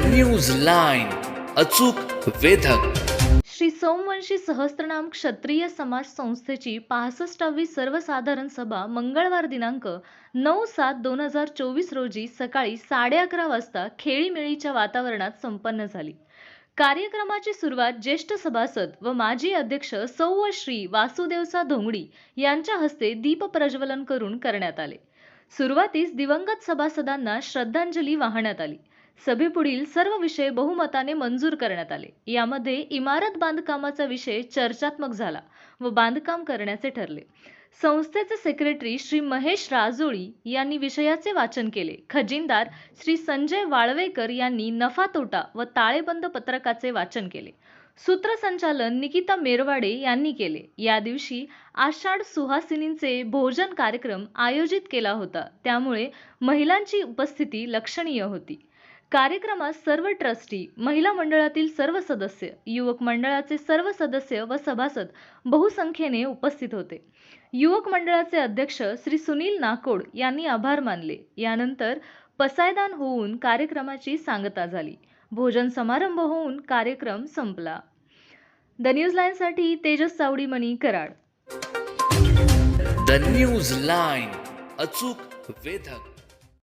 News line अचूक वेधक. श्री सोमवंशी सहस्त्रनाम क्षत्रिय समाज संस्थेची पासष्टावी सर्वसाधारण सभा मंगळवार दिनांक नऊ सात दोन हजार चोवीस रोजी सकाळी साडे अकरा वाजता खेळीमेळीच्या वातावरणात संपन्न झाली. कार्यक्रमाची सुरुवात ज्येष्ठ सभासद व माजी अध्यक्ष सौ व श्री वासुदेवसा धोंगडी यांच्या हस्ते दीप प्रज्वलन करून करण्यात आले. सुरुवातीस दिवंगत सभासदांना श्रद्धांजली वाहण्यात आली. सभेपुढील सर्व विषय बहुमताने मंजूर करण्यात आले. यामध्ये इमारत बांधकामाचा विषय चर्चात्मक झाला व बांधकाम करण्याचे ठरले. संस्थेचे सेक्रेटरी श्री महेश राजोळी यांनी विषयाचे वाचन केले. खजिनदार श्री संजय वाळवेकर यांनी नफा तोटा व ताळेबंद पत्रकाचे वाचन केले. सूत्रसंचालन निकिता मेरवाडे यांनी केले. या दिवशी आषाढ सुहासिनींचे भोजन कार्यक्रम आयोजित केला होता. त्यामुळे महिलांची उपस्थिती लक्षणीय होती. कार्यक्रमात सर्व ट्रस्टी महिला मंडळातील सर्व सदस्य युवक मंडळाचे सर्व सदस्य व सभासद बहुसंख्येने उपस्थित होते. युवक मंडळाचे अध्यक्ष श्री सुनील नाकोड यांनी आभार मानले. यानंतर पसायदान होऊन कार्यक्रमाची सांगता झाली. भोजन समारंभ होऊन कार्यक्रम संपला. The news लाईनसाठी Tejas Chavadimani Karad. The news line अचूक वेधक.